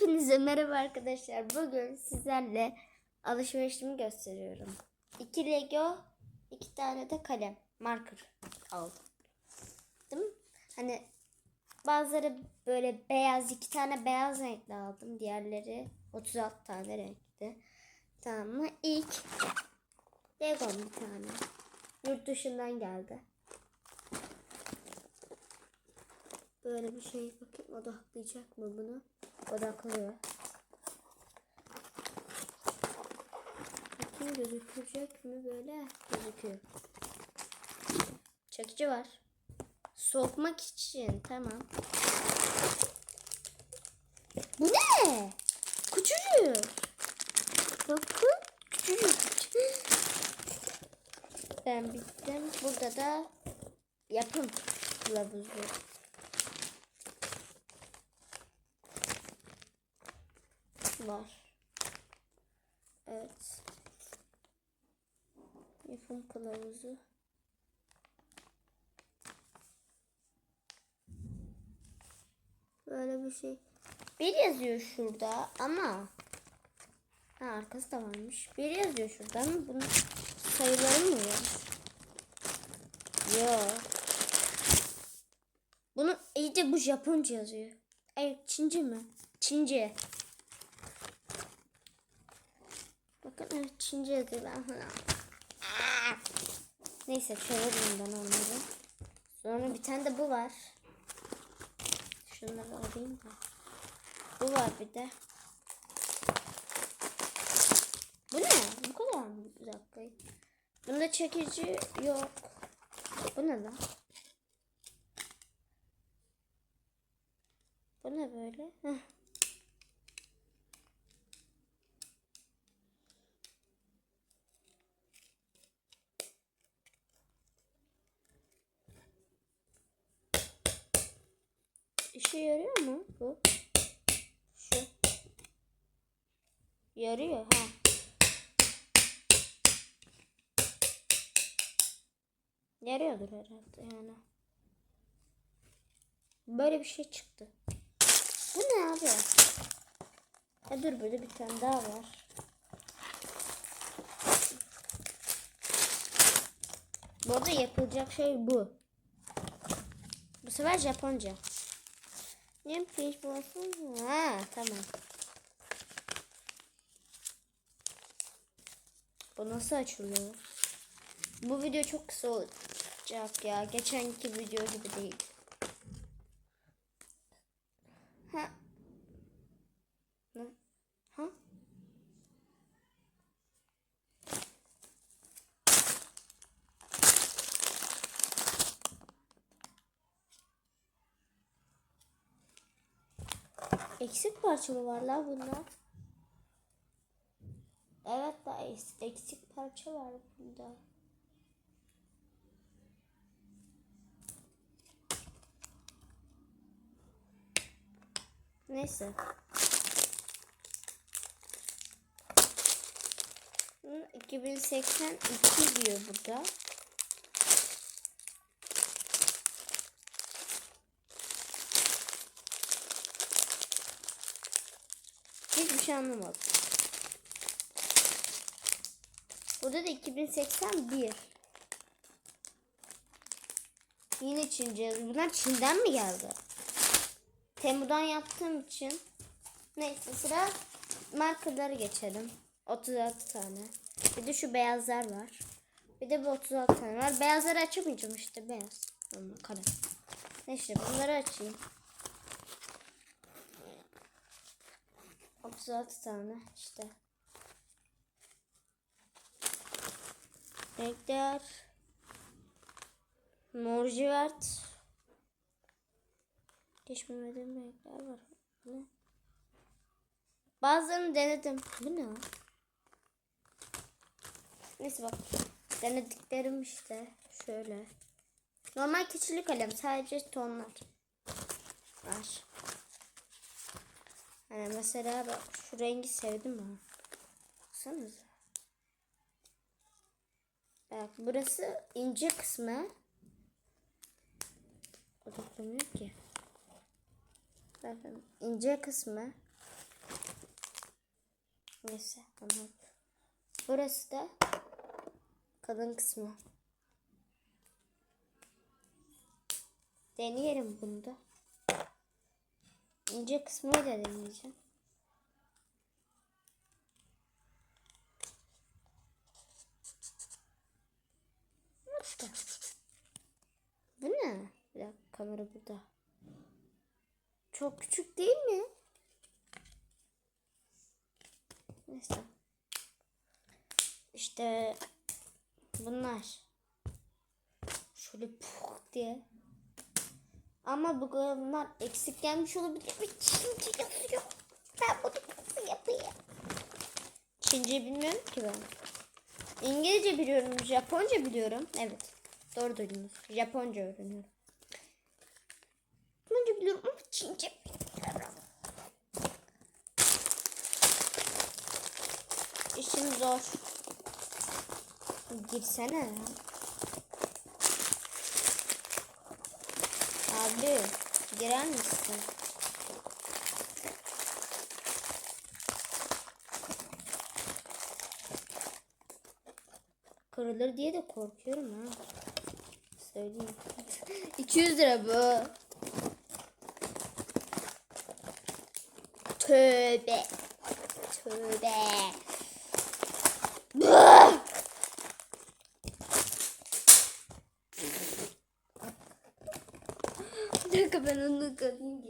Hepinize merhaba arkadaşlar. Bugün sizlerle alışverişimi gösteriyorum. 2 Lego, 2 tane de kalem, marker aldım. Değil mi? Hani bazıları böyle beyaz, 2 tane beyaz renkli aldım. Diğerleri 36 tane renkli. Tamam mı? İlk Lego bir tane. Yurt dışından geldi. Böyle bir şey bakayım odaklayacak mı bunu? Odaklıyor. Bakayım gözükecek mi böyle? Gözüküyor. Çekici var. Sokmak için tamam. Bu ne? Küçücük. Bakın küçücük. Ben bittim. Burada da yapım kılavuzu. Var. Evet. Yapım kılavuzu. Böyle bir şey. Bir yazıyor şurada ama ha, arkası da varmış. Bir yazıyor şurada ama bunun sayıları mı var? Yok. Bunu iyice bu Japonca yazıyor. Evet Çince mi? Çince. Evet Çince yazıyor ben falan. Neyse çevireyim ben onları. Sonra bir tane de bu var. Şunları alayım da. Bu var bir de. Bu ne? Bu kadar mı? Bir dakika. Bunda çekici yok. Bu ne lan? Bu ne böyle? Heh. İşe yarıyor mu bu? Şu. Yarıyor ha. Yarıyordur herhalde yani. Böyle bir şey çıktı. Bu ne abi? Ha dur burada bir tane daha var. Bu arada yapılacak şey bu. Bu sefer Japonca. Ne piş bulsun? Ha tamam. Bu nasıl açılıyor? Bu video çok kısa olacak ya. Geçenki video gibi değil. Ha. Ne? Ha? Eksik parça mı var la bunda? Evet da eks- eksik parça var bunda. Neyse. Hı, 2082 diyor burada. Hiçbir şey anlamadım. Burada da 2081. Yine Çince yazıyor. Bunlar Çin'den mi geldi? Temu'dan yaptığım için. Neyse sıra markaları geçelim. 36 tane. Bir de şu beyazlar var. Bir de bu 36 tane var. Beyazları açamayacağım işte beyaz. Kalem. Neyse bunları açayım. 36 tane işte. Renkler. Mor civert. Geçmemediğim renkler var. Ne? Bazılarını denedim. Bu ne? Neyse bak. Denediklerim işte. Şöyle. Normal keçili kalem. Sadece tonlar. Var. Hani mesela bak şu rengi sevdim ha. Baksanıza. Bak burası ince kısmı. Odaklanmıyor ki. Bakın ince kısmı. Neyse tamam. Burası da kalın kısmı. Deneyelim bunu da. İnce kısmını da deneyeceğim. İşte. Bu ne? Bir dakika kamera burada. Çok küçük değil mi? Neyse. İşte bunlar. Şöyle puf diye. Ama bu bunlar eksik gelmiş olabilir mi? Çince yazıyor. Ben bunu nasıl yapayım? Çince bilmiyorum ki ben. İngilizce biliyorum, Japonca biliyorum. Evet. Doğru duydunuz. Japonca öğreniyorum. Japonca biliyorum ama Çince bilmiyorum. İşim zor. Girsene ya. Abi girer misin? Kırılır diye de korkuyorum ha. Söyleyeyim. 200 lira bu. Tövbe. Tövbe. Bıh! Bir dakika ben onu kadın.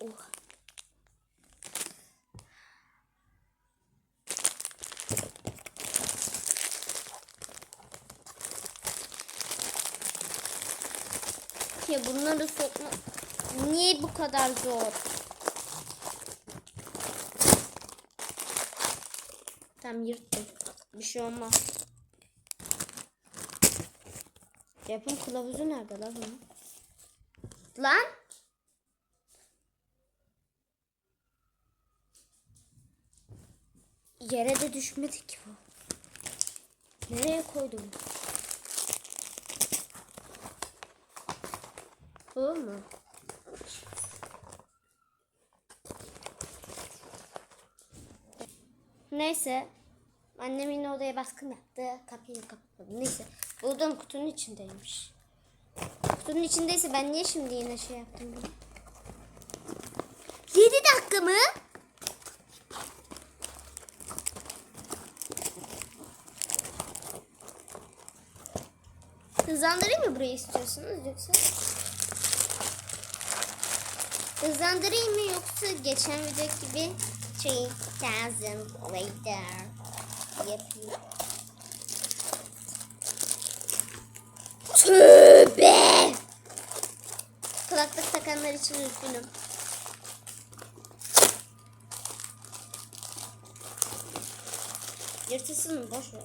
Oha. Ya bunları sokma. Niye bu kadar zor? Tam yırttım. Bir şey olmaz. Yapım kılavuzu nerede lan bunun? Lan! Yere de düşmedi ki bu. Nereye koydum? Bu mu? Neyse. Annem yine odaya baskın yaptı. Kapıyı kapattı. Neyse. Buldum kutunun içindeymiş. Kutunun içindeyse ben niye şimdi yine şey yaptım bunu? 7 dakika mı? Hızlandırayım mı burayı istiyorsunuz yoksa? Hızlandırayım mı yoksa geçen video gibi 3000 later yapayım. Tövbe! Kulaklık takanlar için üzgünüm. Yırtılsın? Boş ver.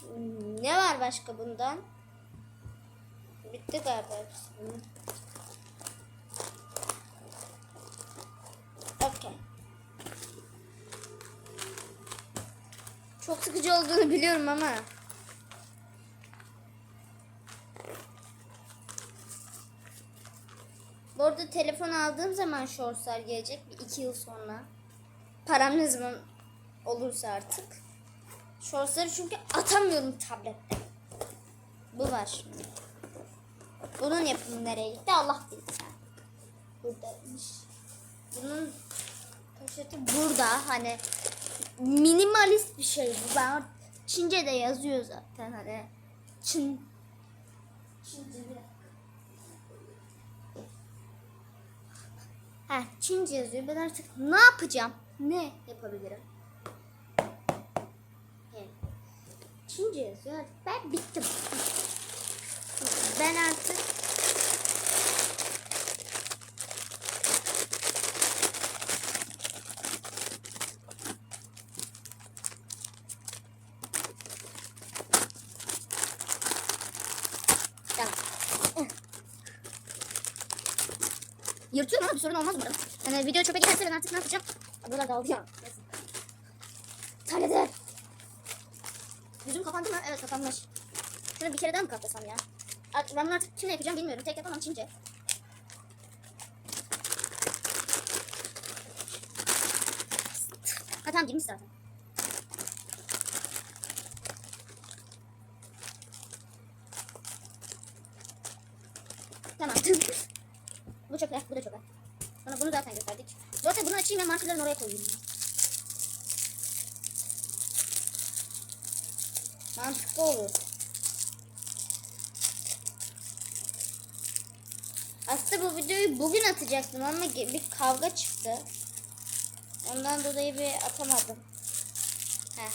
Hmm, Ne var başka bundan? Bitti galiba hepsi Çok sıkıcı olduğunu biliyorum ama. Bu arada telefon aldığım zaman shortslar gelecek. Bir iki yıl sonra. Param ne zaman olursa artık. Shortsları çünkü atamıyorum tablette. Bu var. Bunun yapımı nereye gitti Allah bilir. Buradaymış. Bunun poşeti burada. Hani minimalist bir şey bu. Ben Çince de yazıyor zaten hani. Çin Çince. Ha, Çince yazıyor. Ben artık ne yapacağım? Ne yapabilirim? Çince yazıyor. Ben bittim. Ben artık Tamam. Yırtıyorum ama bir sorun olmaz umarım. Yani video çöpe giderse ben artık ne yapacağım? Buralar dağıldı ya. Terledi. Yüzüm kapandı mı? Evet kapanmış. Şunu bir kere daha mı kaplasam ya? Ben bunu artık kimle yapacağım bilmiyorum. Tek yapamam Çince. Ha tamam girmiş zaten. Tamam. bu çok bu da çok Sonra bunu zaten gösterdik. Zaten bunu markerların oraya koyayım. ya. Mantıklı olur. Aslında bu videoyu bugün atacaktım ama bir kavga çıktı. Ondan dolayı bir atamadım. Heh.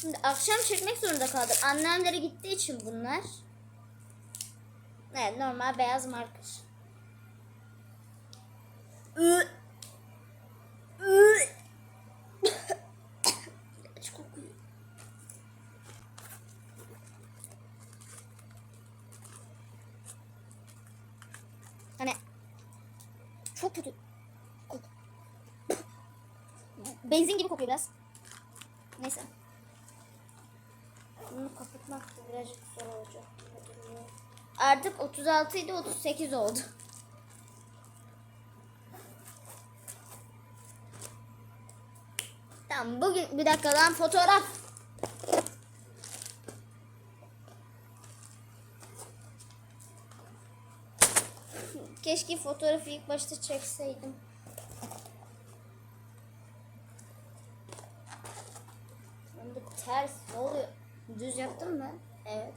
Şimdi akşam çekmek zorunda kaldım. Annemlere gittiği için bunlar. Evet normal beyaz marker. İlaç kokuyor. Hani çok kötü. Kok- Benzin gibi kokuyor biraz. Neyse. Bunu kapatmak da birazcık zor olacak. Artık 36 idi 38 oldu. Tamam bugün bir dakika lan fotoğraf. Keşke fotoğrafı ilk başta çekseydim. Ters. Ne oluyor? Düz yaptın mı? Evet.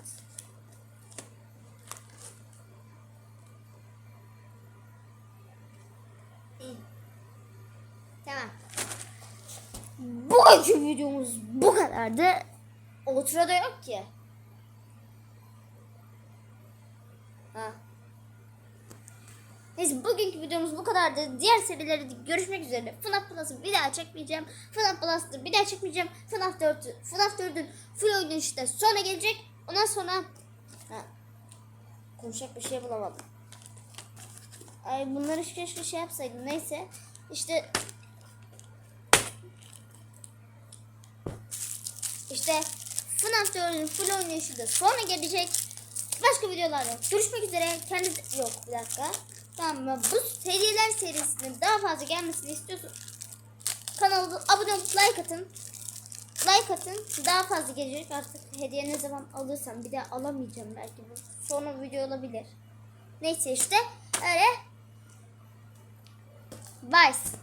İyi. Tamam. Bugünkü videomuz bu kadardı. Ultra'da yok ki. Ha. Neyse bugünkü videomuz bu kadardı. Diğer serilerde de görüşmek üzere. FNAF Plus'ı bir daha çekmeyeceğim. FNAF Plus'ı bir daha çekmeyeceğim. FNAF 4'ü, FNAF 4'ün full işte sonra gelecek. Ondan sonra ha, konuşacak bir şey bulamadım. Ay bunları keşke şey yapsaydım. Neyse işte işte FNAF 4'ün full oynayışı da sonra gelecek. Başka videolarda görüşmek üzere. Kendinize yok bir dakika. Tamam mı? Bu hediyeler serisinin daha fazla gelmesini istiyorsanız kanalıma abone olup like atın. Like atın. Daha fazla gelecek artık. Hediye ne zaman alırsam bir de alamayacağım belki bu. Sonra video olabilir. Neyse işte öyle. Bye.